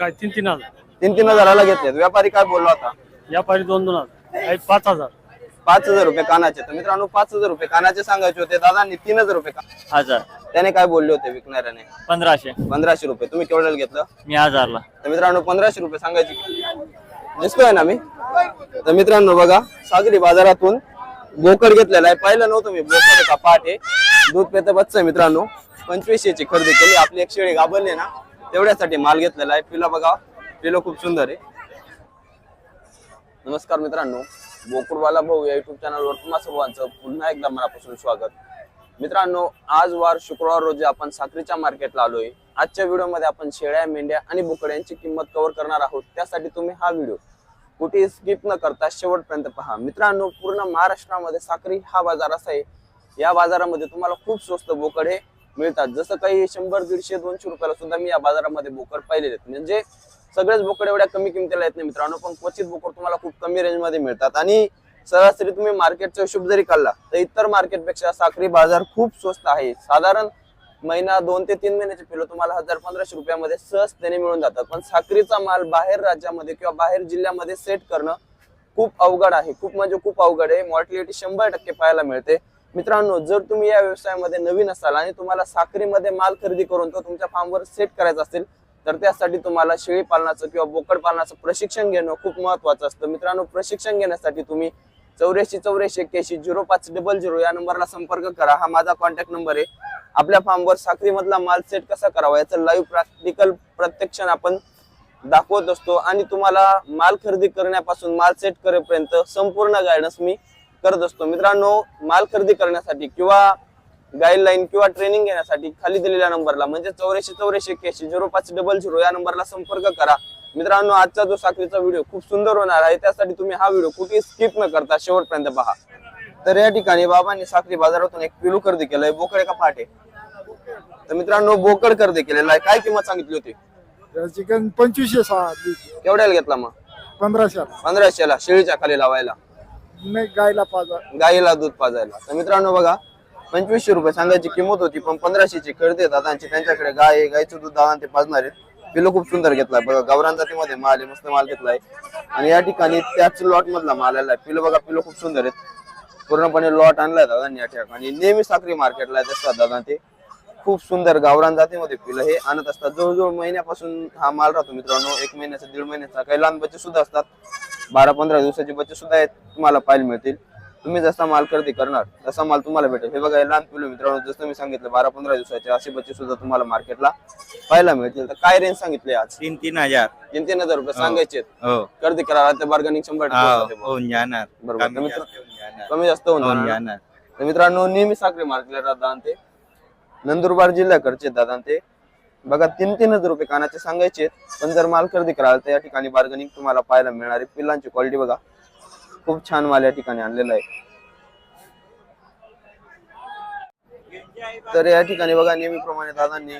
काय तीन तीन हजार. तीन तीन हजाराला घेतलेत. व्यापारी काय बोलला होता? व्यापारी दोन दोन हजार. काही पाच हजार. पाच हजार रुपये कानाचे. तर मित्रांनो पाच हजार रुपये कानाचे सांगायचे होते. दादांनी तीन हजार रुपये का- हजार. त्याने काय बोलले होते विकणाऱ्याने? पंधराशे. पंधराशे रुपये. तुम्ही केवढ्याला घेतलं? मी हजारला. तर मित्रांनो पंधराशे रुपये सांगायची. दिसतोय ना मी? तर मित्रांनो बघा सागरी बाजारातून बोकड घेतलेला आहे. पाहिलं नव्हतं मी. बोकड आहे का? पहाटे दूध पेत बच्च आहे मित्रांनो. पंचवीसशे ची खरेदी केली. आपली एक शेळी गाभरली ना? तेवढ्यासाठी माल घेतलेला आहे. पिला बघा. पिलो खूप सुंदर आहे. नमस्कार मित्रांनो. बोकुडवाला भाऊ या युट्यूब चॅनलवर तुम्हा सर्वांचं पुन्हा एकदा मनापासून स्वागत. मित्रांनो आज वार शुक्रवार रोजी आपण साखरीच्या मार्केटला आलोय. आजच्या व्हिडिओमध्ये आपण शेळ्या मेंढ्या आणि बोकड्यांची किंमत कव्हर करणार आहोत. त्यासाठी तुम्ही हा व्हिडिओ कुठे स्किप न करता शेवटपर्यंत पहा. मित्रांनो पूर्ण महाराष्ट्रामध्ये साखरी हा बाजार असा आहे. या बाजारामध्ये तुम्हाला खूप स्वस्त बोकड हे मिळतात. जसं काही शंभर दीडशे दोनशे रुपयाला सुद्धा मी या बाजारामध्ये बोकड पाहिलेले आहेत. म्हणजे सगळेच बोकड एवढ्या कमी किमतीला येत नाही मित्रांनो पण क्वचित बोकड तुम्हाला खूप कमी रेंजमध्ये मिळतात. आणि सरासरी तुम्ही मार्केटचा हिशोब जरी काढला तर इतर मार्केटपेक्षा साखरी बाजार खूप स्वस्त आहे. साधारण महिना दोन ते तीन महिन्याचे पिलो तुम्हाला हजार पंधराशे रुपयामध्ये सहजतेने मिळून जातात. पण साखरीचा माल बाहेर राज्यामध्ये किंवा बाहेर जिल्ह्यामध्ये सेट करणं खूप अवघड आहे. खूप म्हणजे खूप अवघड आहे. मॉर्टिलिटी शंभर टक्के पाहायला मिळते. मित्रांनो जर तुम्ही या व्यवसायामध्ये नवीन असाल आणि तुम्हाला साखरीमध्ये माल खरेदी करून तो तुमच्या फार्मवर सेट करायचा असेल तर त्यासाठी तुम्हाला शेळी पालनाचं किंवा बोकड पालनाचं प्रशिक्षण घेणं खूप महत्वाचं असतं. मित्रांनो प्रशिक्षण घेण्यासाठी तुम्ही चौऱ्याऐंशी चौऱ्याऐंशी एक्क्याऐंशी झिरो पाच डबल झिरो या नंबरला संपर्क करा. हा माझा कॉन्टॅक्ट नंबर आहे. आपल्या फार्मवर साखरीमधला माल सेट कसा करावा याचं लाईव्ह प्रॅक्टिकल प्रत्यक्षण आपण दाखवत असतो. आणि तुम्हाला माल खरेदी करण्यापासून माल सेट करेपर्यंत संपूर्ण गायडन्स मी करत असतो. मित्रांनो माल खरेदी करण्यासाठी किंवा गाईडलाईन किंवा ट्रेनिंग घेण्यासाठी खाली दिलेल्या नंबरला म्हणजे चौऱ्याऐंशी चौऱ्याऐंशी एक्क्याऐंशी झिरो पाच डबल झिरो या नंबरला संपर्क करा. मित्रांनो आजचा जो साखरीचा व्हिडिओ खूप सुंदर होणार आहे त्यासाठी तुम्ही हा व्हिडिओ कुठे स्किप न करता शेवटपर्यंत पहा. तर या ठिकाणी बाबांनी साखरी बाजारातून एक पिलू खरेदी केलंय बोकड का पाटे तर मित्रांनो बोकड खरेदी केलेला आहे. काय किंमत सांगितली होती? चिकन पंचवीसशे सहा केवढ्याला घेतला मग? पंधराशे पंधराशेला शेळीच्या खाली लावायला. नाही गायला पाजा. गाईला दूध पाजायला. तर मित्रांनो बघा पंचवीसशे रुपये सांगायची किंमत होती पण पंधराशेची खरेदी दादांची त्यांच्याकडे गाय आहे गायचं दूध दादा ते पाजणार आहेत पिलो खूप सुंदर घेतलाय. बघा गावरान जातीमध्ये माल आहे मस्त माल घेतलाय. आणि या ठिकाणी त्याच लॉट मधला माल आलाय. पिलो बघा पिलो खूप सुंदर आहेत. पूर्णपणे लॉट आणलाय दादांनी या ठिकाणी. नेहमी साखरी मार्केटला येत असतात दादा ते खूप सुंदर गावरान जातीमध्ये पिलं हे आणत असतात. जवळजवळ महिन्यापासून हा माल राहतो मित्रांनो. एक महिन्याचा दीड महिन्याचा काही लहान बच्चे सुद्धा असतात. बारा पंधरा दिवसाचे बच्चे सुद्धा तुम्हाला पाहायला मिळतील. तुम्ही जसा माल खरेदी करणार तसा माल तुम्हाला भेटेल. हे बघा हे लहान पिल्लू मित्रांनो जसं मी सांगितलं बारा पंधरा दिवसाचे असे बच्चे सुद्धा तुम्हाला मार्केटला पाहायला मिळतील. तर काय रेंज सांगितले आज? तीन तीन हजार. तीन तीन हजार रुपये सांगायचे हो. खरेदी करा ते बार्गेनिंग शंभर हो, बरोबर. कमी जास्त होऊन जाणार. तर मित्रांनो नेहमी साखरी मार्केटला राहतात ते नंदुरबार जिल्ह्याकडचे दादा ते. बघा तीन तीन हजार रुपये कानाचे सांगायचे पण जर माल खरेदी कराल तर या ठिकाणी बार्गनिंग तुम्हाला पाहायला मिळणार आहे पिल्लांची क्वालिटी बघा. खूप छान माल या ठिकाणी आणलेला आहे. तर या ठिकाणी बघा नेहमीप्रमाणे दादांनी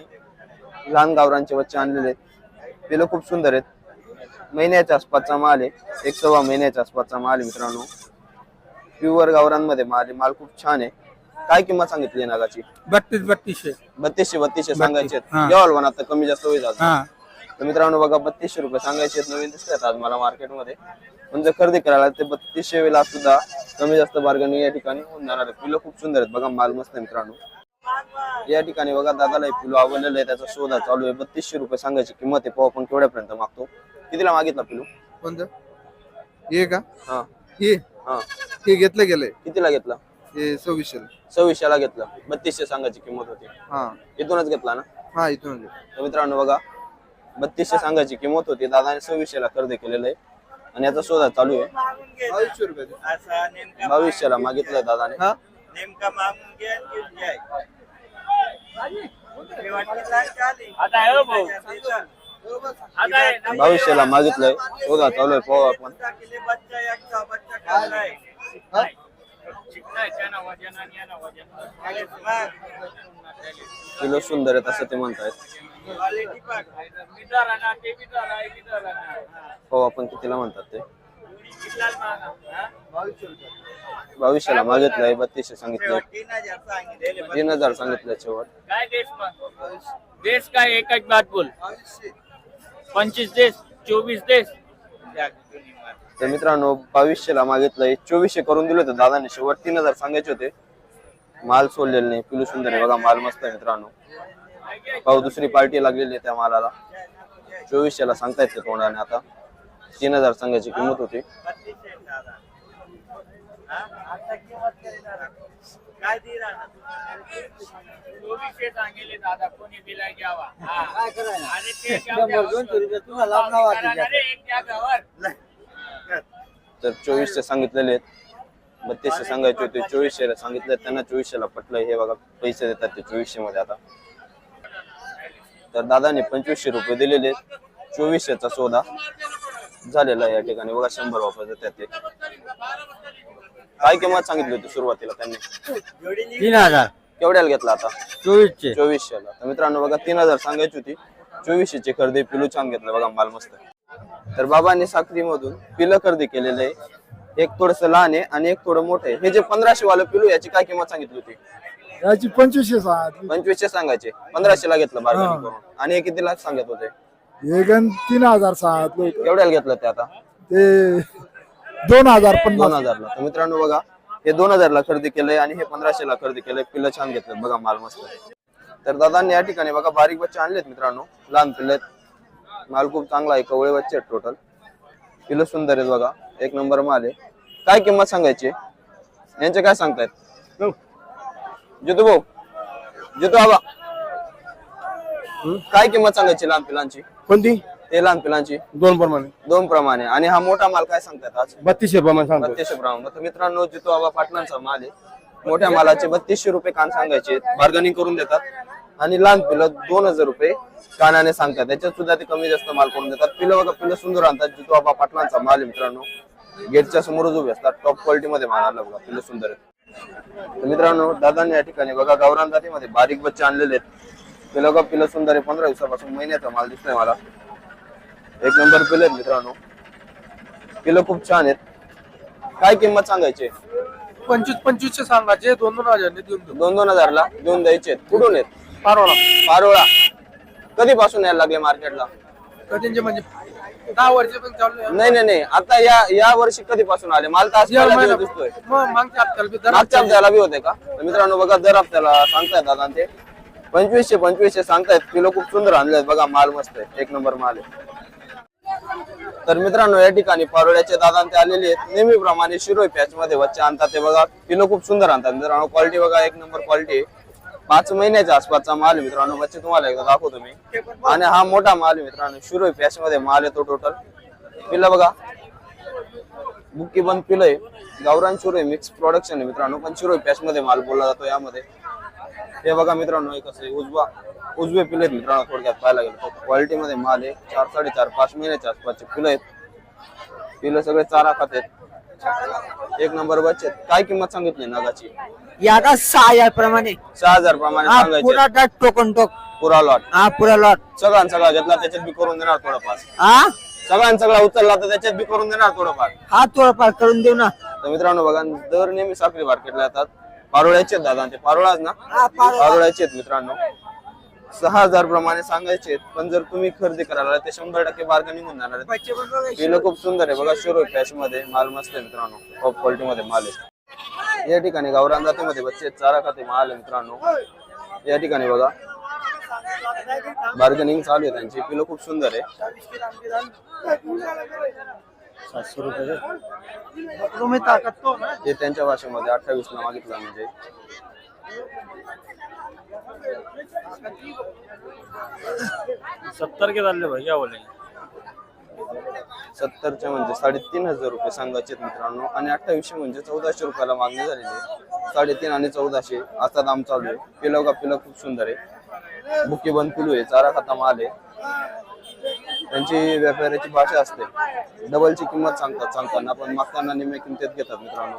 लहान गावरांचे बच्चे आणलेले आहेत. पिलं खूप सुंदर आहेत. महिन्याच्या आसपासचा माल आहे. एक सव्वा महिन्याच्या आसपासचा माल आहे मित्रांनो. प्युअर गावरांमध्ये माल माल खूप छान आहे. काय किंमत सांगितली नागाची? बत्तीस बत्तीसशे. बत्तीसशे बत्तीसशे सांगायचे हा. पण आता कमी जास्त होईल. हा. तर मित्रांनो बघा बत्तीसशे रुपये सांगायचे आहेत, नवीन दिसतात आज मला मार्केटमध्ये. पण जर खरेदी करायला ते बत्तीसशे वेळेला सुद्धा कमी जास्त बार्गनिंग या ठिकाणी होऊन जाणार आहे पिलं खूप सुंदर आहेत. बघा माल मस्त आहे मित्रांनो. या ठिकाणी बघा दादाला हे पिलो आवडलेलं आहे. त्याचा शोधा चालू आहे. बत्तीसशे रुपये सांगायची. किंमत आहे पाहू आपण केवढ्यापर्यंत मागतो. कितीला मागितला पिलू? कोणतं? हे का? हा. हे? हा. हे घेतलं गेलंय. कितीला घेतला? हे सव्वीसशे सव्वीसशेला घेतला. बत्तीसशे सांगायची किंमत होती. हा. इथूनच घेतला ना? हा इथून तर मित्रांनो बघा बत्तीसशे सांगायची किंमत होती. दादाने सव्वीसशेला खरेदी केलेलं आहे. आणि याचा शोधा चालू आहे. बावीसशे रुपये असा नेमका बावीसशेला मागितलंय दादाने. हा? नेमका मागून घ्या आणि घेऊन जाय. हे वाटतं काय चालेल. बावीसशेला मागितलंय. शोधा चालू आहे. पाहू आपण. बच्चा बच्चा. किलो सुंदर आहेत असं ते म्हणतायत. हो आपण कितीला म्हणतात ते? भविष्याला बावीसशेला मागितलंय बत्तीसशे सांगितलं. तीन हजार सांगितलं सांगितलंय शेवट काय देश देश काय एकच बात बोल. पंचवीस देश चोवीस देश. तर मित्रांनो बावीसशेला मागितलंय चोवीसशे करून दिले होते दादाने. शेवट तीन हजार सांगायचे होते माल सोडलेले नाही. पिलू सुंदर आहे बघा माल मस्त आहे मित्रांनो. पाहू दुसरी पार्टी लागलेली आहे त्या मालाला. चोवीसशेला सांगतायत ते तोंडाने आता. तीन हजार सांगायची किंमत होती. तुम्हाला तर चोवीसशे सांगितलेले आहेत. बत्तीसशे सांगायचे होते चोवीसशे सांगितले त्यांना चोवीसशेला पटलंय. हे बघा पैसे देतात ते चोवीसशे मध्ये आता. तर दादाने पंचवीसशे रुपये दिलेले आहेत. चोवीसशेचा सौदा झालेला या ठिकाणी. बघा शंभर वापस देतात ते. काय किंमत सांगितली होती सुरुवातीला त्यांनी? तीन हजार. केवढ्याला घेतला आता? चोवीसशे. चोवीसशेला. तर मित्रांनो बघा तीन हजार सांगायची होती. चोवीसशेची खरेदी पिलू छान घेतलं. बघा माल मस्त. आहे. तर बाबांनी साखरी मधून पिलं खरेदी केलेलं आहे. एक थोडस लहान आहे आणि एक थोडं मोठं आहे. हे जे पंधराशे वालं पिलू याची काय किंमत सांगितली होती? याची पंचवीसशे पंचवीसशे सांगायचे. पंधराशे ला घेतलं बार्गेनिंग करून. आणि हे किती लाख सांगत होते? हे गण तीन हजार सांगितलं होतं केवढ्याला घेतलं ते आता? ते दोन हजार दोन पन्नास हजारला. तर मित्रांनो बघा हे दोन हजारला खरेदी केलंय आणि हे पंधराशे ला खरेदी केलंय. पिल्लं छान घेतलं. बघा माल मस्त. तर दादांनी या ठिकाणी बघा बारीक बच्चे आणलेत मित्रांनो. लहान पिल्ले आहेत. माल खूप चांगला आहे कवळे बच्चे आहेत टोटल पिलं सुंदर आहेत बघा एक नंबर माल आहे. काय किंमत सांगायची? यांचे काय सांगतायत? जितू भाऊ. जितू आबा. काय किंमत सांगायची लहान पिलांची? कोणती? ते लहान पिलांची. दोन प्रमाणे. दोन प्रमाणे. आणि हा मोठा माल काय सांगतायत आज? बत्तीसशे प्रमाणे सांगतो बत्तीसशे तर मित्रांनो जितो आबा पाटलांचा माल आहे. मोठ्या मालाचे बत्तीसशे रुपये कान सांगायचे बार्गनिंग करून देतात. आणि लहान पिलं दोन हजार रुपये कानाने सांगतात. त्याच्यात सुद्धा ते कमी जास्त माल करून देतात. पिलं बघा पिलं सुंदर आणतात. जितो आबा पाटलांचा माल मित्रांनो. गेटच्या समोरच उभे असतात. टॉप क्वालिटी मध्ये माल आला बघा. पिलं सुंदर आहेत. तर मित्रांनो दादांनी या ठिकाणी बघा गावरान जातीमध्ये बारीक बच्चे आणलेले आहेत. पिलं बघा पिलं सुंदर आहे. पंधरा दिवसापासून महिन्याचा माल दिसतोय मला. एक नंबर पिलं आहेत मित्रांनो. पिलं खूप छान आहेत. काय किंमत सांगायची? पंचवीस पंचवीसशे सांगायचे दोन दोन हजार देऊन दोन दोन हजारला देऊन द्यायचे कुठून आहेत? पारोळा. पारोळा. कधीपासून यायला लागले मार्केटला? कधींचे म्हणजे? दहा वर्ष पण चालू आहे. नाही नाही नाही. आता या या वर्षी कधीपासून आले? माल दिसतोय. मग मागच्या हप्त्याला बी दर मागच्या हप्त्याला बी होते का? तर मित्रांनो बघा दर हप्त्याला सांगतायत दादा ते. पंचवीसशे पंचवीसशे सांगतायत. किलो खूप सुंदर आणले बघा माल मस्त आहे. एक नंबर माल आहे. तर मित्रांनो या ठिकाणी पारोळ्याचे दादा ते आलेले आहेत. नेहमीप्रमाणे शिरोई पॅच मध्ये बच्चे आणतात ते बघा. किलो खूप सुंदर आणतात. मित्रांनो क्वालिटी बघा एक नंबर क्वालिटी आहे. पाच महिन्याच्या आसपासचा माल आहे मित्रांनो. बच्चे तुम्हाला एकदा दाखवतो मी. आणि हा मोठा माल आहे मित्रांनो. आहे पॅच मध्ये. माल येतो टोटल पिल्ला बघा. बुक्की बंद पिलं आहे. गावरान शिरोई मिक्स प्रोडक्शन आहे मित्रांनो. पण शिरोई पॅच मध्ये माल बोलला जातो यामध्ये. हे बघा मित्रांनो एक असं आहे. उजवा उजवे पिले आहेत मित्रांनो थोडक्यात पाहायला गेलो क्वालिटी मध्ये माल आहे. चार साडेचार पाच महिन्याच्या आसपासचे पिलं आहेत. पिलं सगळे चारा खात आहेत. एक नंबर बच्चे आहेत. काय किंमत सांगितली नागाची? याचा सहा हजार प्रमाणे. सहा हजार प्रमाणे हा पुरा सांगायचे टोकन टोक. पुरा लॉट हा पुरा लॉट सगळ्यां सगळा घेतला त्याच्यात बी करून देणार थोडंफार. हा? सगळ्यां सगळा उचलला तर त्याच्यात बी करून देणार थोडंफार. हा थोडाफार करून देऊ ना. तर मित्रांनो बघा दर नेहमी साखरी मार्केटला येतात. पारोळ्याचे आहेत दादा ते पारोळाच ना? हा, पारोळा. पारोळ्याचे आहेत मित्रांनो. सहा हजार प्रमाणे सांगायचे आहेत. पण जर तुम्ही खरेदी करायला ते शंभर टक्के बार्गेनिंग होऊन जाणार आहेत. पिलं खूप सुंदर आहे. बघा शिरोई पॅच मध्ये माल मस्त आहे मित्रांनो. टॉप क्वालिटी मध्ये माल आहे. या ठिकाणी गावरान जातीमध्ये बच्चे चारा खाते माल आहे मित्रांनो. या ठिकाणी बघा. बार्गेनिंग चालू आहे. त्यांची पिलं खूप सुंदर आहे. सातशे रुपये तो त्यांच्या भाषेमध्ये अठ्ठावीस ला मागितलं म्हणजे. सत्तर के चालले भाई क्या बोले सत्तरचे म्हणजे साडेतीन हजार रुपये सांगायचे आहेत मित्रांनो. आणि अठ्ठावीसशे म्हणजे चौदाशे रुपयाला मागणी झालेली आहे. साडेतीन आणि चौदाशे असा दाम चालू आहे. पिलं का पिलं खूप सुंदर आहे. बुकी बंद पिलू आहे. चारा खाता माल आहे. त्यांची व्यापाऱ्याची भाषा असते. डबलची किंमत सांगतात सांगताना पण मागताना निम्म्या किमतीत घेतात मित्रांनो.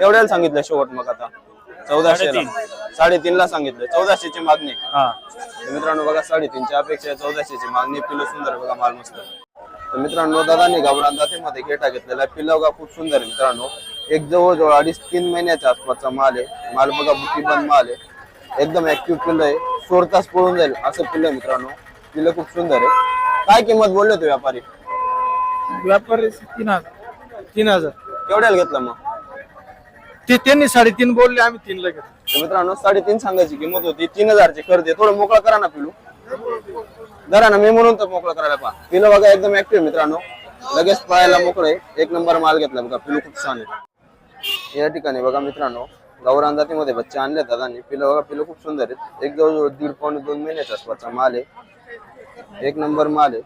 एवढ्याला सांगितलं शेवट मग आता. चौदाशे साडेतीन. ला सांगितलं. चौदाशेची मागणी. हा. तर मित्रांनो बघा साडेतीनच्या अपेक्षा चौदाशेची मागणी. पिलं सुंदर आहे बघा माल मस्त. तर मित्रांनो दादांनी गावरान जातीमध्ये घेटा घेतलेला आहे. पिल्ला बघा खूप सुंदर आहे मित्रांनो. एक जवळजवळ अडीच तीन महिन्याच्या आसपासचा माल आहे. माल बघा बुकी बंद माल आहे. एकदम ऍक्टिव्ह पिल्लं आहे. सोड तास पळून जाईल असं पिल्लं आहे मित्रांनो. पिलं खूप सुंदर आहे. काय किंमत बोलले होते व्यापारी? व्यापारी तीन हजार. तीन हजार. केवढ्याला घेतलं मग? ते त्यांनी साडेतीन बोलले आम्ही तीनला घेतो तर मित्रांनो साडेतीन सांगायची किंमत होती. तीन हजारची खरेदी. आहे. थोडं मोकळा करा ना पिलू. जरा ना मी म्हणून तर मोकळा करायला पहा. पिलं बघा एकदम ऍक्टिव्ह मित्रांनो. लगेच पळायला मोकळं आहे. एक नंबर माल घेतला बघा पिलू खूप छान आहे. या ठिकाणी बघा मित्रांनो गावरान जातीमध्ये बच्चे आणले दादांनी. पिलं बघा पिलं खूप सुंदर आहेत. एक जवळजवळ दीड पाऊण दोन महिन्याच्या आसपासचा माल आहे. एक नंबर माल आहे.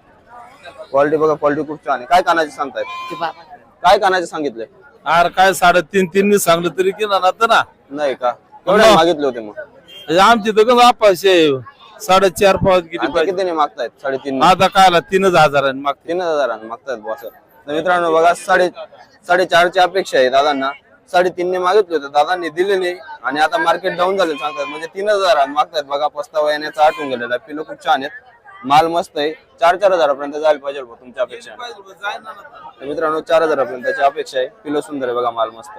क्वालिटी बघा क्वालिटी खूप छान आहे. काय कानाचे सांगतायत? काय कानाचे सांगितले अरे काय साडेतीन तीन सांगलं तरी की ना ना. नाही का? केवढे मागितले होते मग. आमची तर कसं आपाशे साडेचार पाच किती आता पाहिजे. कितीने मागतायत? साडेतीन आता कायला तीनच हजारांनी मागते तीन हजारांनी मागतायत बॉस तर मित्रांनो बघा साडे साडेचारची अपेक्षा आहे दादांना. साडेतीनने मागितले होते. दादांनी दिले नाही. आणि आता मार्केट डाऊन झाले सांगतात. म्हणजे तीन हजारांनी मागतायत. बघा पस्तावा येण्याचा आठवून गेलेला. पिलं खूप छान आहेत. माल मस्त आहे. चार चार हजारापर्यंत जायला पाहिजे बुवा तुमच्या अपेक्षा. तर मित्रांनो चार हजारापर्यंतची अपेक्षा आहे. पिलं सुंदर आहे बघा माल मस्त.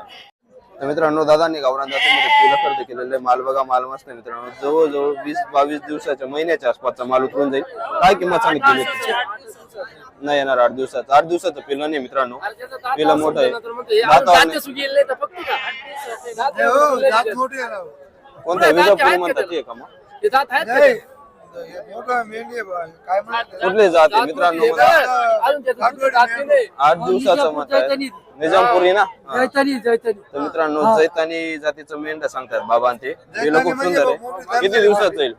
तर मित्रांनो दादांनी गावरान जातीमध्ये पिलं खरेदी केलेलं आहे. माल बघा माल मस्त आहे मित्रांनो. जवळजवळ वीस बावीस दिवसाच्या महिन्याच्या आसपासचा माल उतरून जाईल. काय किंमत सांगितली होती? नाही येणार आठ दिवसाचं. आठ दिवसाचं पिलं नाही मित्रांनो. पिलं मोठं आहे. दातावर नाही. कोणत्या विजापुरी म्हणतात ते का मग? कुठले जात आहे मित्रांनो आठ दिवसाचं मत आहे. निजामपुरी ना? हा. तर मित्रांनो जैतानी जातीचं मेंढ सांगतात बाबा ते पिलं खूप सुंदर आहे. किती दिवसाचं येईल?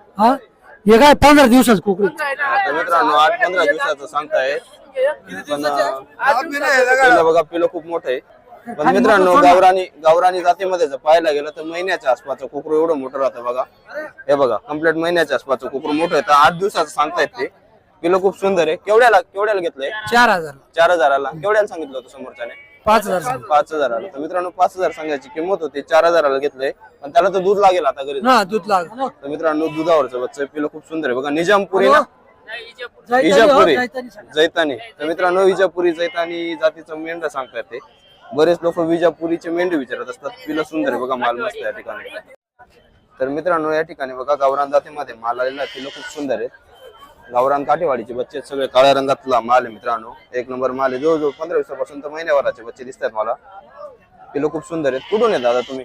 हे? काय पंधरा दिवसाच कुकडी तर मित्रांनो आठ पंधरा दिवसाचं सांगताय पण बघा पिलं खूप मोठं आहे. पण मित्रांनो गावरानी गावरानी जातीमध्ये जर पाहायला गेलं तर महिन्याच्या आसपासचं कुकरू एवढं मोठं राहतं बघा. हे बघा कंप्लीट महिन्याच्या आसपासचं कुकरू मोठं तर आठ दिवसाचं सांगतायत ते. पिलं खूप सुंदर आहे. केवढ्याला केवढ्याला घेतलंय? चार हजार. चार हजाराला. केवढ्याला सांगितलं होतं समोरच्याने? पाच हजार पाच हजाराला. तर मित्रांनो पाच हजार सांगायची किंमत होती. चार हजाराला घेतलंय. पण त्याला तर दूध लागेल आता घरी. हा दूध लाग तर मित्रांनो दुधावरचं बच्चं पिलं खूप सुंदर आहे. बघा निजामपुरी ना? इजापुरी. जैतानी तर मित्रांनो इजापुरी जैतानी जातीचं मेंढ सांगतात ते. बरेच लोक विजापुरीचे मेंढे विचारत असतात. पिलं सुंदर आहे बघा माल मस्त या ठिकाणी. तर मित्रांनो या ठिकाणी बघा गावरान जातीमध्ये माल आलेला पिलं खूप सुंदर आहेत. गावरान काठेवाडीचे बच्चे सगळे काळ्या रंगातला माल आहे मित्रांनो. एक नंबर माल आहे. जवळजवळ पंधरा दिवसापासून तर महिन्याभराचे बच्चे दिसतात मला. पिलं खूप सुंदर आहेत. कुठून आहेत दादा तुम्ही?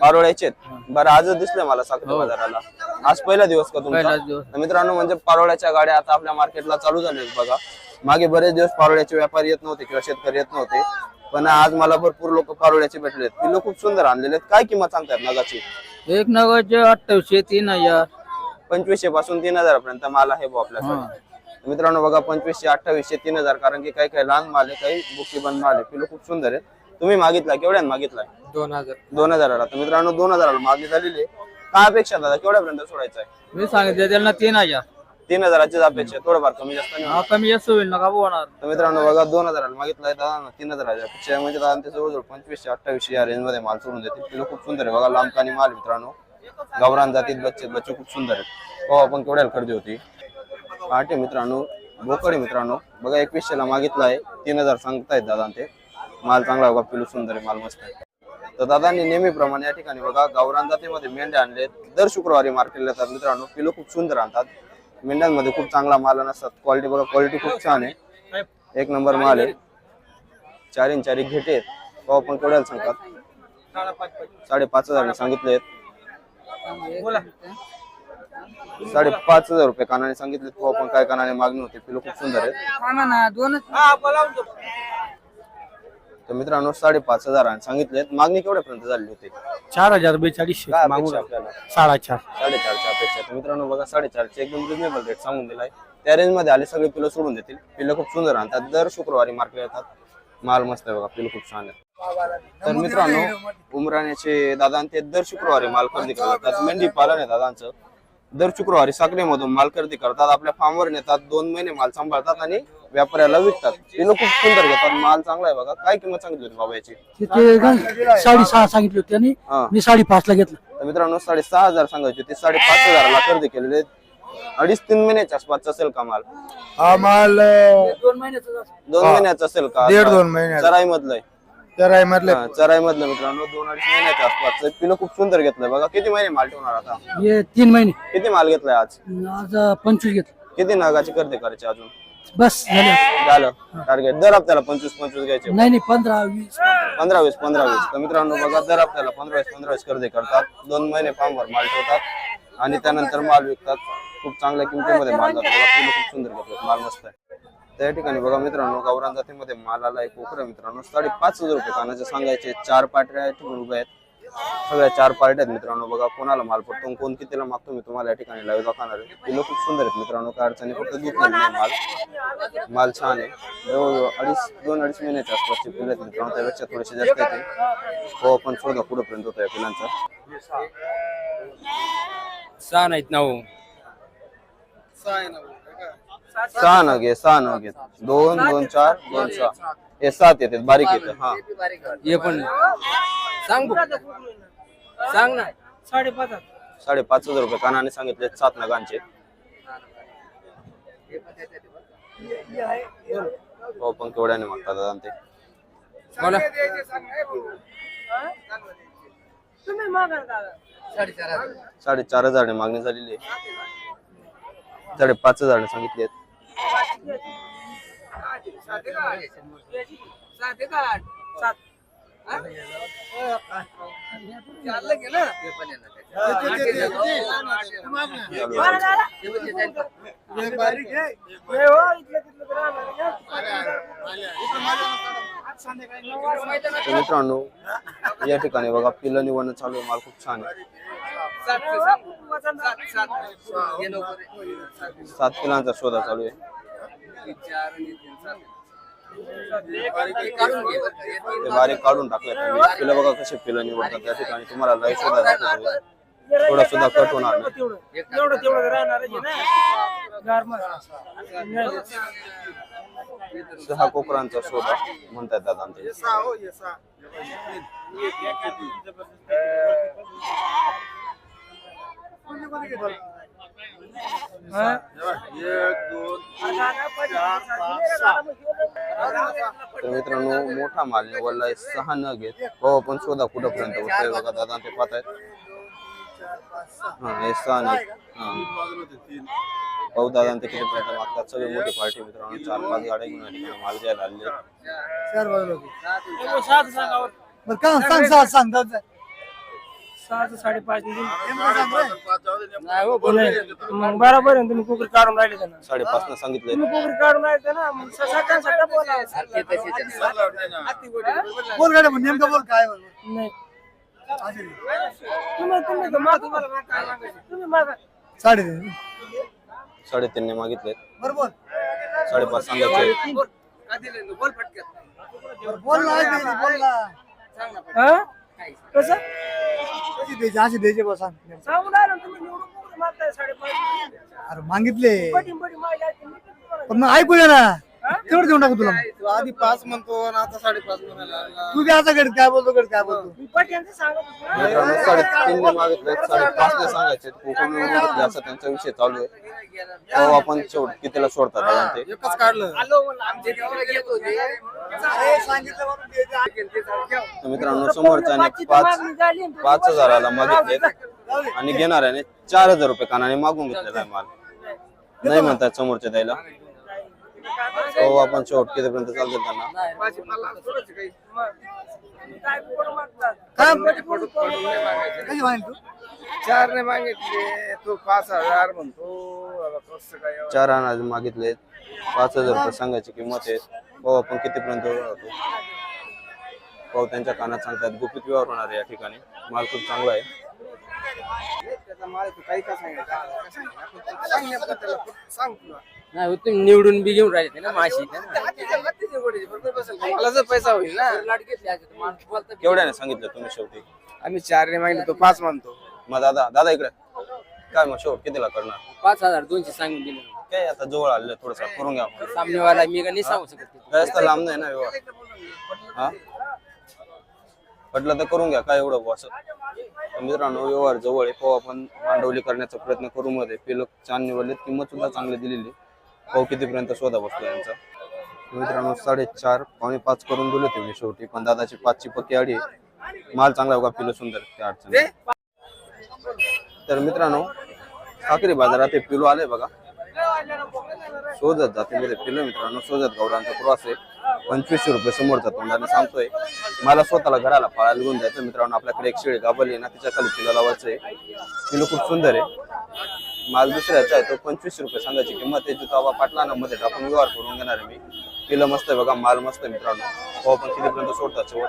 पारोळ्याचे बरं आजच दिसले मला साखरी बाजाराला. आज पहिला दिवस का तुमचा? तर मित्रांनो म्हणजे पारोळ्याच्या गाड्या आता आपल्या मार्केटला चालू झाल्या बघा. मागे बरेच दिवस पारोळ्याचे व्यापारी येत नव्हते किंवा शेतकरी येत नव्हते. पण आज मला भरपूर लोक पारोळ्याचे भेटले आहेत. पिल्लं खूप सुंदर आणलेले आहेत. काय किंमत सांगतात नगाची? एक नगाचे अठ्ठावीसशे तीन हजार. पंचवीसशे पासून तीन हजार पर्यंत माल आहे भाऊ आपल्याकडे. तर मित्रांनो बघा पंचवीसशे अठ्ठावीसशे तीन हजार कारण की काही काही लहान माल आहे काही बुकी बंद माल आहे. पिल्लं खूप सुंदर आहेत. तुम्ही मागितला केवढ्यात मागितलाय? दोन हजार. दोन हजाराला. तर मित्रांनो दोन हजाराला मागणी झालेली आहे. काय अपेक्षा दादा? केवढ्यापर्यंत सोडायचं आहे? मी सांगितलं त्यांना तीन हजार. तीन हजाराचीच अपेक्षा आहे. थोडंफार कमी जास्त नाही होणार. कमी जास्त होईल नका होणार? तर मित्रांनो बघा दोन हजाराला मागितलंय दादा तीन हजाराच्या अपेक्षा म्हणजे दादा ते जवळजवळ पंचवीसशे अठ्ठावीसशे या रेंजमध्ये माल सोडून देतील. किलो खूप सुंदर आहे. बघा लांबकानी माल आहे मित्रांनो. गावरान जातीत बच्चे बच्चे खूप सुंदर आहेत. हो आपण केवढ्याला खरेदी होती? आठ आहे मित्रांनो. बोकडे मित्रांनो. बघा एकवीसशे ला मागितलाय. तीन हजार सांगतायत दादा ते. माल चांगला आहे. बघा पिलू सुंदर आहे. माल मस्त आहे. तर दादांनी नेहमीप्रमाणे या ठिकाणी बघा गावरान जातीमध्ये मेंढ्या आणलेत. दर शुक्रवारी मार्केटला येतात मित्रांनो. पिलो खूप सुंदर आणतात. मेंढ्यांमध्ये खूप चांगला माल नसतात क्वालिटी बघा क्वालिटी खूप छान आहे. एक नंबर माल आहे. चार इंच चार घेटे आहेत पाव पण केवढ्याला सांगतात. साडेपाच हजार सांगितले साडेपाच हजार रुपये कानाने सांगितले पाव पण काय कानाने मागणी होती पिलो खूप सुंदर आहेत. तर मित्रांनो साडेपाच हजार सांगितले मागणी केवढ्यापर्यंत झाली होती? चार हजार बेचाळीसशे काय मागून अपेक्षा आपल्याला. साडेचार. साडेचारच्या अपेक्षा तर मित्रांनो बघा साडेचारचे एकदम रिजनेबल रेट सांगून दिलाय. त्या रेंजमध्ये आले सगळे पिलं सोडून देतील. पिलं खूप सुंदर आणतात. दर शुक्रवारी मार्केट येतात. माल मस्त आहे बघा पिलं खूप छान आहे. तर मित्रांनो उमराण्याचे दादा आणि ते दर शुक्रवारी माल खरेदी करतात. मेंढी पालन आहे दादांचं. दर शुक्रवारी साखरेमधून माल खरेदी करतात. आपल्या फार्मवर नेतात दोन महिने माल सांभाळतात आणि व्यापाऱ्याला विकतात. पिलं खूप सुंदर घेतात माल चांगला आहे बघा. काय किंमत सांगितली होती बाबा याची? साडेसहा सांगितले होते हा. मी साडेपाच ला घेतलं. तर मित्रांनो साडेसहा हजार सांगायचे ते साडेपाच हजाराला खरेदी केलेले आहेत. अडीच तीन महिन्याच्या आसपास असेल का माल. हा माल दोन महिन्याचा दोन महिन्याचा असेल का दीड दोन महिन्याचा. सराई मधलंय चराई मधले हा, चराई मधलं मित्रांनो दोन अडीच महिन्याच्या आसपास पिलं खूप सुंदर घेतलंय बघा. किती महिने माल ठेवणार आता? हे तीन महिने. किती माल घेतलाय आज? आज अं, पंचवीस घेतलं. किती नागाची खरेदी करायची अजून? बस झाले. झालं. टार्गेट दर हप्त्याला पंचवीस पंचवीस घ्यायचे. नाही नाही पंधरा वीस. पंधरा वीस पंधरा वीस. तर मित्रांनो बघा दर आपल्याला पंधरा वीस पंधरा वीस खरेदी करतात. दोन महिने फार्मवर माल ठेवतात. आणि त्यानंतर माल विकतात. खूप चांगल्या किमतीमध्ये माल जातो. बघा खूप सुंदर घेतलं माल मस्त आहे. त्या ठिकाणी बघा मित्रांनो गावरान जातीमध्ये माल आला एक कोकरा मित्रांनो. साडेपाच हजार रुपये कानाचे सांगायचे. चार पाट्या या ठिकाणी उभ्या आहेत. सगळ्या चार पार्ट्या आहेत मित्रांनो. बघा कोणाला माल पडतो कोण कितीला मागतो मी तुम्हाला या ठिकाणी लाईव्ह दाखवणार आहे. पिलं खूप सुंदर आहेत मित्रांनो काय अडचणी फक्त दूध नाही माल. माल छान आहे. जवळजवळ अडीच दोन अडीच महिन्याच्या आसपासचे पिलं आहेत मित्रांनो त्यापेक्षा थोडेसे जास्त येते हो आपण शोधा पुढेपर्यंत होतो या पिलांचा सहा नाहीत ना हो सहा नग आहे सहा नग आहेत. दोन दोन चार दोन सहा. हे सात येतात बारीक येते हा. हे पण सांग सांग ना. साडेपाच साडेपाच हजार रुपये कानाने सांगितले सात नगांचे हो पण केवढ्याने मागतात दादा ते. बोला. साडेचार हजारने मागणी झालेली आहे. साडेपाच हजारने सांगितले मित्रांनो या ठिकाणी बघा पिलं निवडणं चालू आहे. माल खूप छान आहे. सात किलांचा शोधा चालू आहे. ते बारीक काढून टाकले तुम्ही. पिलं बघा कसे पिलं निवडतात. त्या ठिकाणी तुम्हाला लय शोधा दाखवतो थोडा सुद्धा कट होणार नाही. एवढं तेवढं राहणार सहा कोकरांचा शोधा म्हणतात तर मित्रांनो मोठा माल निवडलाय सहा न घेत. हो पण शोधा कुठंपर्यंत बसतोय बघा दादा ते पाहतायत. हा हे सहा न हा. भाऊ दादा ते कितीपर्यंत मागतात. सगळे मोठी पार्टी मित्रांनो चार पाच गाड्या घेऊन या ठिकाणी माल घ्यायला आहेत. का? सांग सांग सांग. सहाचं साडेपाच नाही मग बरोबर आहे तुम्ही कुकर काढून राहिले त्यांना साडेपाच न सांगितले तुम्ही कुकर काढून राहिले ना? मग सकाळ सकाळ बोला. बोल गाड्या नेमकं बोल काय बोल. नाही. तुम्ही तुम्ही तर मागं मला मग काय मागायचं? तुम्ही मागा साडेतीन. साडेतीनने मागितले. बरं बोल. साडेपाच सांगायचे. बोल ना ना, बोल ना. हा? कसं? कशी द्यायची बस सांग. सांगून राहिलो ना तुम्ही निवडून कुकर मागताय साडेपाच. अरे मागितले? पण मग ऐकू दे ना तेवढं देऊन टाकू तुला. आधी पाच म्हणतो आणि आता साडेपाच म्हणाला तू द्या आता गड काय बोलतो गड काय बोलतो? मी पट्यांचं सांगत होतो. ना. मित्रांनो मागितले सांगायचे. कोकण घेतले असं त्यांचा विषय चालू आहे. आपण शेवट कितीला सोडतात ते? एकच काढलं. आलो म्हणलं, आमच्या गावाला घेत होते. तर मित्रांनो समोरच्याने पाच पाच हजाराला मागितले. आणि घेणाऱ्याने चार हजार रुपये कानाने मागून घेतलेला आहे माल. नाही म्हणतात समोरच्या द्यायला हो आपण शेवट कितीपर्यंत चालतो त्यांना? तू चार ने मागितले. तो पाच हजार म्हणतो. कसं काय? चार अनाज मागितले पाच हजार रुपये सांगायची किंमत आहे. हो आपण कितीपर्यंत व्यवहार होतो हो त्यांच्या कानात सांगतात गुपित व्यवहार होणार आहे या ठिकाणी. माल खूप चांगला आहे. त्याचा माल काही का सांगायचं? सांग त्याला, सांग तुला. नाही हो, तुम्ही निवडून बी घेऊन राहिले ना माशी. मला जर पैसा होईल ना. केवढ्याने सांगितलं तुम्ही शेवटी. आम्ही चार ने मागितले तो पाच म्हणतो मग दादा दादा इकडे. काय मग शेवट कितीला करणार? पाच हजार दोनशे सांगून दिले. काय आता जवळ आलेलं थोडस करून घ्या. मग. सामनेवाला मी का नाही सांगू शकत जास्त लांब नाही ना व्यवहार. हा? पटलं तर करून घ्या काय एवढं बुवा असं. तर मित्रांनो व्यवहार जवळ आहे पाहू आपण मांडवली करण्याचा प्रयत्न करू मध्ये. पिलक छान निवडले किंमत सुद्धा चांगली दिलेली पाहू कितीपर्यंत शोधा बसतो यांचा? मित्रांनो साडेचार पावणे पाच करून दिले होते मी शेवटी पण दादाची पाचची पक्की आडी आहे. माल चांगला बघा पिलो सुंदर त्या अडचण तर मित्रांनो साखरी बाजारात हे पिलो आले बघा. शोधत जाते मध्ये पिलो मित्रांनो शोधत गौरांचा क्रॉस आहे. पंचवीसशे रुपये समोरचा तोंडाने सांगतोय. मला स्वतःला घराला पाळायला घेऊन जायचं मित्रांनो आपल्याकडे एक शेळी गाबली ना तिच्या खाली पिलो लावायचं आहे. पिलो खूप सुंदर आहे. माल दुसऱ्याचा आहे तो पंचवीसशे रुपये सांगायची किंमत आहे जिथं पाटलाना मध्ये टाकून व्यवहार करून घेणार आहे मी. पिलं मस्त आहे बघा माल मस्त आहे मित्रांनो. हो पण कितीपर्यंत सोडतात शेवट.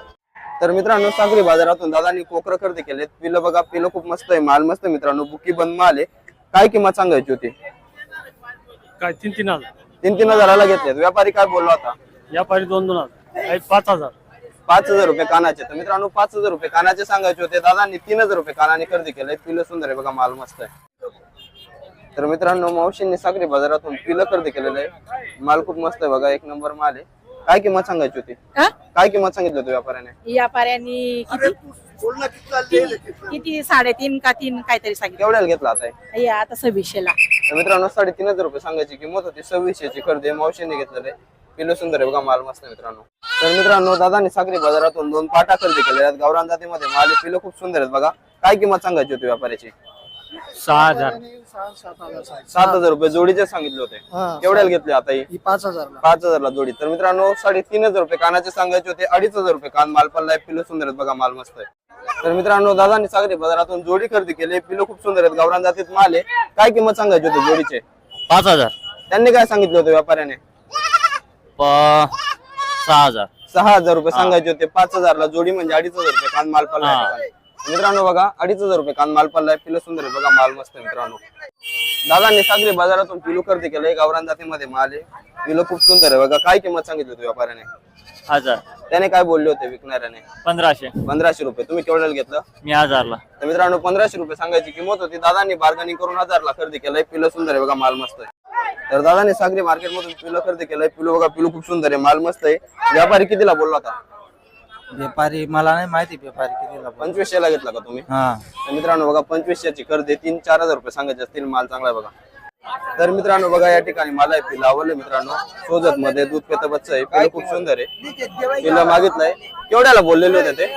तर मित्रांनो सागरी बाजारातून दादांनी कोकर खरेदी केलेत. पिलं बघा पिलं खूप मस्त आहे माल मस्त आहे मित्रांनो. बुकी बंद माल आहे. काय किंमत सांगायची होती? काय तीन तीन हजार. तीन तीन हजाराला घेतलेत. व्यापारी काय बोलला होता? व्यापारी दोन दोन हजार. काही पाच हजार. पाच हजार रुपये कानाचे. तर मित्रांनो पाच हजार रुपये कानाचे सांगायचे होते. दादांनी तीन हजार रुपये कानाने खरेदी केलंय पिलं सुंदर आहे बघा माल मस्त आहे. तर मित्रांनो मावशींनी सागरी बाजारातून पिलं खरेदी केलेलं आहे. माल खूप मस्त आहे बघा एक नंबर माल आहे. काय किंमत सांगायची होती? हा? काय किंमत सांगितली होती व्यापाऱ्याने? व्यापाऱ्यांनी किती? किती- साडेतीन का तीन काहीतरी सांगितलं. केवढ्याला घेतला आता हे? हे आता सव्वीसशेला. तर मित्रांनो साडेतीन हजार रुपये सांगायची किंमत होती. सव्वीसशेची खरेदी मावशीने घेतलेलं पिलो सुंदर आहे बघा माल मस्त आहे मित्रांनो. तर मित्रांनो दादांनी सागरी बाजारातून दोन पाटा खरेदी केलेल्या आहेत. गावरान जातीमध्ये माल पिलो खूप सुंदर आहेत बघा. काय किंमत सांगायची होती व्यापाऱ्याची? सहा हजार. सात हजार रुपये जोडीचे सांगितले होते. हा. केवढ्याला घेतले आता ही? ही पाच हजारला. पाच हजारला जोडी. तर मित्रांनो साडेतीन हजार रुपये कानाचे सांगायचे होते अडीच हजार रुपये कान माल पडलाय पिलो सुंदर आहेत बघा माल मस्त आहे. तर मित्रांनो दादांनी सागरी बाजारातून जोडी खरेदी केली पिलो खूप सुंदर आहेत गावरान जातीत माल आहे. काय किंमत सांगायची होती जोडीचे? पाच हजार. त्यांनी काय सांगितलं होतं व्यापाऱ्याने? सहा हजार. सहा हजार रुपये सांगायचे होते पाच हजारला जोडी म्हणजे अडीच हजार रुपये कान माल पडलाय. हा. मित्रांनो बघा अडीच हजार रुपये. कान माल पडलाय पिलो सुंदर आहे. बघा माल मस्त मित्रांनो. दादांनी सागरी बाजारातून पिलो खरेदी केलंय. गावरान जातीमध्ये माल आहे. पिलो खूप सुंदर आहे. बघा काय किंमत सांगितली होती व्यापाऱ्याने? हजार. त्याने काय बोलले होते विकणाऱ्याने? पंधराशे. पंधराशे रुपये. तुम्ही केवढ्याला घेतलं? मी हजारला. तर मित्रांनो पंधराशे रुपये सांगायची किंमत होती. दादांनी बार्गनिंग करून हजारला खरेदी केलंय. पिलो सुंदर आहे. बघा माल मस्त आहे. तर दादाने सागरी मार्केट मधून पिलो खरेदी केलंय. पिलो बघा पिलो खूप सुंदर आहे. माल मस्त आहे. व्यापारी कितीला बोलला होता? व्यापारी मला नाही माहिती व्यापारी कितीला बोलतो. पंचवीसशेला घेतला का तुम्ही? हा. तर मित्रांनो बघा पंचवीसशेची खरेदी तीन चार हजार रुपये सांगायचे असतील माल चांगला आहे बघा. तर मित्रांनो बघा या ठिकाणी मला आहे पिलं आवडलं मित्रांनो. सोजत मध्ये दूध पेत बच्च आहे. पिलं खूप सुंदर आहे. पिलं मागितलंय. केवढ्याला बोललेले होते ते?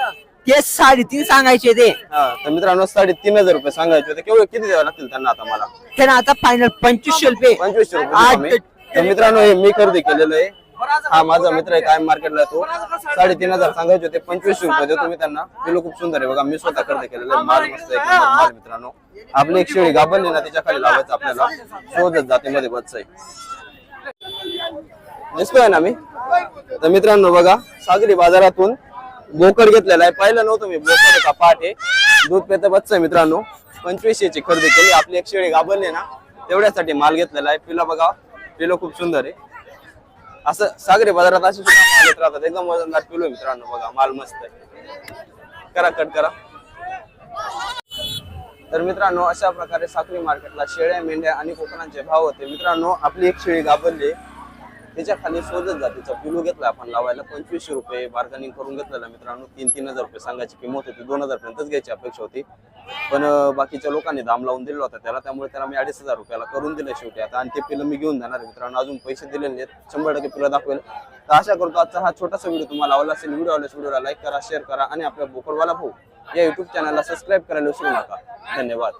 ते साडेतीन सांगायचे ते हा तर मित्रांनो साडेतीन हजार रुपये सांगायचे होते. केवढे किती द्यावे लागतील त्यांना आता मला? त्यांना आता फायनल पंचवीसशे रुपये. पंचवीसशे रुपये. तर मित्रांनो हे मी खरेदी केलेलं आहे. हा माझा मित्र आहे कायम मार्केटला तो. साडेतीन हजार सांगायचे होते पंचवीसशे रुपये देतो मी त्यांना. पिलो खूप सुंदर आहे बघा मी स्वतः खरेदी केलेलं आहे. माल मस्त आहे माल मित्रांनो. आपली एक शेळी गाभरली ना तिच्या खाली लावायचं आपल्याला. शोधत जातीमध्ये बच्च आहे. दिसतोय ना मी? तर मित्रांनो बघा सागरी बाजारातून बोकड घेतलेला आहे. पाहिलं नव्हतं मी बोकड का आहे. दूध पेत बच्च आहे मित्रांनो. पंचवीसशेची खरेदी केली. आपली एक शेळी गाभरली ना तेवढ्यासाठी माल घेतलेला आहे. पिला बघा पिलो खूप सुंदर आहे. असं सागरी बाजारात असे सुद्धा माल येत राहतात. एकदम वजनदार पिलो मित्रांनो बघा माल मस्त आहे. करा कट करा. तर मित्रांनो अशा प्रकारे साखरी मार्केटला शेळ्या मेंढ्या आणि कोकणांचे भाव होते. मित्रांनो आपली एक शेळी गाभरली त्याच्याखाली जा जातीचा पिलू घेतला आपण लावायला पंचवीसशे रुपये बार्गनिंग करून घेतलेला मित्रांनो. तीन तीन हजार रुपये सांगायची किंमत होती दोन हजार पर्यंतच घ्यायची अपेक्षा होती. पण बाकीच्या लोकांनी दाम लावून दिलेला होता त्याला त्यामुळे त्याला मी अडीच हजार रुपयाला करून दिलं शेवटी. आता आणि ते पिलं मी घेऊन जाणार मित्रांनो. अजून पैसे दिलेले आहेत शंभर टक्के पिलं दाखवेल. तर आशा करतो आजचा हा छोटासा व्हिडिओ तुम्हाला आवडला असेल व्हिडिओ आवडल्यास व्हिडिओला लाईक करा शेअर करा आणि आपल्या बोकडवाला भाऊ या युट्यूब चॅनलला सबस्क्राईब करायला विसरू नका. धन्यवाद.